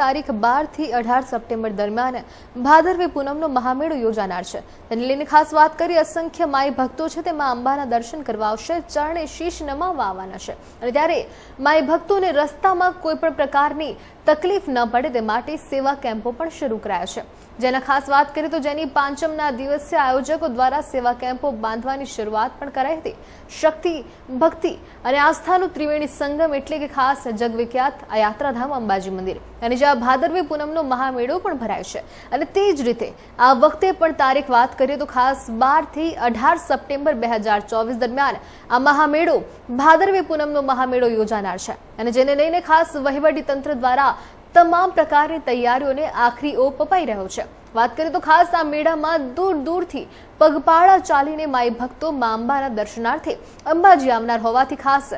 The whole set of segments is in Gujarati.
તારીખ બારથી અઢાર સપ્ટેમ્બર દરમિયાન ભાદરવી પૂનમનો મહામેળો યોજાનાર છે. તેને લઈને ખાસ વાત કરી અસંખ્ય માઈ ભક્તો છે તેમાં અંબાના દર્શન કરવા આવશે, ચરણે શીશ નમાવવા આવવાના છે. અને ત્યારે માઈ ભક્તોને રસ્તામાં કોઈ પણ પ્રકારની તકલીફ ન પડે તે માટે સેવા કેમ્પો પણ શરૂ કરાયા છે. જેના ખાસ વાત કરીએ તો જેની પાંચમના દિવસે આયોજકો દ્વારા સેવા કેમ્પો બાંધવાની શરૂઆત પણ કરાઈ હતી. શક્તિ, ભક્તિ અને આસ્થાનું ત્રિવેણી સંગમ એટલે કે ખાસ જગવિખ્યાત આ યાત્રાધામ અંબાજી મંદિર. અને જ્યાં ભાદરવી પૂનમનો મહામેળો પણ ભરાય છે. અને તે જ રીતે આ વખતે પણ તારીખ વાત કરીએ તો ખાસ બારથી અઢાર સપ્ટેમ્બર બે હજાર ચોવીસ દરમિયાન આ મહામેળો ભાદરવી પૂનમનો મહામેળો યોજાનાર છે. અને જેને લઈને ખાસ વહીવટી તંત્ર દ્વારા તમામ પ્રકારની તૈયારીઓને આખરી ઓપ અપાઈ રહ્યો છે. વાત કરીએ તો ખાસ આ મેળામાં દૂર દૂરથી પગપાળા ચાલીને માઈ ભક્તો મા અંબાના દર્શનાર્થે અંબાજી આવનાર હોવાથી ખાસ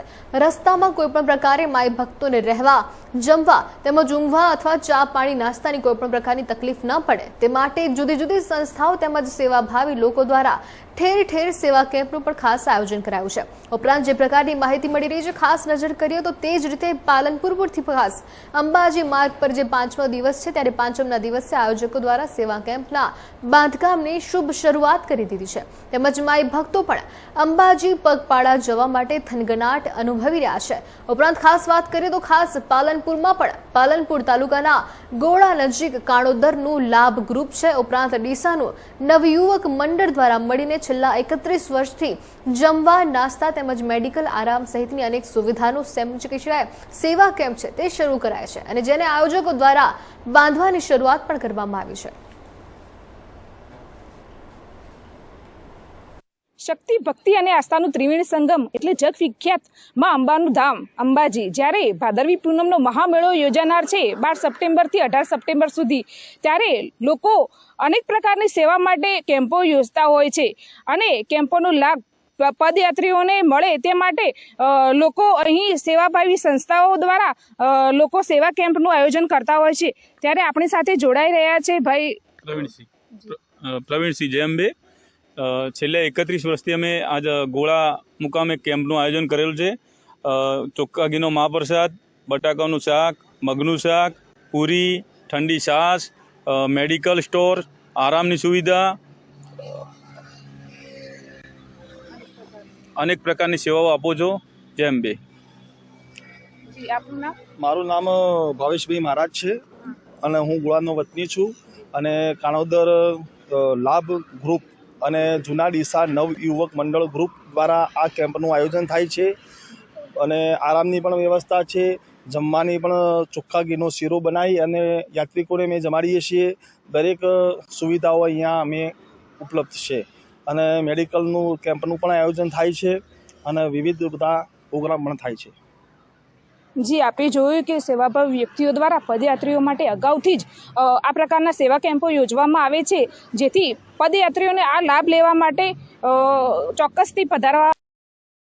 રસ્તામાં કોઈપણ પ્રકારે માઈ ભક્તોને રહેવા, જમવા તેમજ ઊંઘવા અથવા ચા પાણી નાસ્તાની કોઈપણ પ્રકારની તકલીફ ન પડે. તે માટે જુદી જુદી સંસ્થાઓ તેમજ સેવાભાવી લોકો દ્વારા ઠેર ઠેર સેવા કેમ્પનું પણ ખાસ આયોજન કરાયું છે. ઉપરાંત જે પ્રકારની માહિતી મળી રહી છે, ખાસ નજર કરીએ તો તે જ રીતે પાલનપુર પરથી ખાસ અંબાજી માર્ગ પર જે પાંચમો દિવસ છે, ત્યારે પાંચમના દિવસે આયોજકો દ્વારા સેવા કેમ્પના બાંધકામની શુભ શરૂઆત કરી દીધી છે. તેમજ માઈ ભક્તો પણ અંબાજી પગપાળા જવા માટે થનગનાટ અનુભવી રહ્યા છે. ઉપરાંત ખાસ વાત કરીએ તો ખાસ પાલનપુરમાં પણ પાલનપુર તાલુકાના ગોળા નજીક કાણોદરનું લાભ ગ્રુપ છે. ઉપરાંત ડીસાનું નવયુવક મંડળ દ્વારા મળીને છેલ્લા એકત્રીસ વર્ષથી જમવા, નાસ્તા તેમજ મેડિકલ આરામ સહિતની અનેક સુવિધાનું સમજી કહેવાય સેવા કેમ્પ છે તે શરૂ કરાય છે અને જેને આયોજકો દ્વારા બાંધવાની શરૂઆત પણ કરવામાં આવી છે. શક્તિ ભક્તિ અને આસ્થાનું ત્રિવેણી સંગમ એટલે જગ વિખ્યાતમાં અંબાનું ધામ અંબાજી. જ્યારે ભાદરવી પૂનમનો મહામેળો યોજાનાર છે બાર સપ્ટેમ્બરથી અઢાર સપ્ટેમ્બર સુધી ત્યારે લોકો અનેક પ્રકારની સેવા માટે કેમ્પો યોજતા હોય છે અને કેમ્પોનો લાભ પદયાત્રીઓને મળે તે માટે લોકો અહીં સેવાભાવી સંસ્થાઓ દ્વારા લોકો સેવા કેમ્પનું આયોજન કરતા હોય છે. ત્યારે આપણી સાથે જોડાઈ રહ્યા છે ભાઈ. પ્રવીણસિંહ. પ્ર- પ્રવીણસિંહ જય અંબે અ, છેલ્લે એકત્રીસ વર્ષથી અમે આજ ગોળા મુકામે કેમ્પનું આયોજન કરેલું છે. અ, ચોખ્ખા ઘીનો મહાપ્રસાદ બટાકાનું શાક મગનું શાક પૂરી ઠંડી છાશ મેડિકલ સ્ટોર આરામની સુવિધા અનેક પ્રકારની સેવાઓ આપો છો. જેમ અંબે. જી, આપનું નામ? મારું નામ ભાવેશભાઈ મહારાજ છે અને હું ગોળાનો વતની છું અને કાણોદર લાભ ગ્રુપ અને જૂના ડીસા નવ યુવક મંડળ ગ્રુપ દ્વારા આ કેમ્પનું આયોજન થાય છે. અને આરામની પણ વ્યવસ્થા છે. જમવાની પણ ચોખ્ખા ઘીનો શીરો બનાવી અને યાત્રિકોને અમે જમાડીએ છીએ. દરેક સુવિધાઓ અહીંયા અમે ઉપલબ્ધ છે. અને મેડિકલનું કેમ્પનું પણ આયોજન થાય છે. અને વિવિધ બધા પ્રોગ્રામ પણ થાય છે. જી આપણે જોયું કે સેવાભાવ વ્યક્તિઓ દ્વારા પદયાત્રીઓ માટે અગાઉથી જ આ પ્રકારના સેવા કેમ્પો યોજવામાં આવે છે, જેથી પદયાત્રીઓને આ લાભ લેવા માટે ચોક્કસથી પધારવા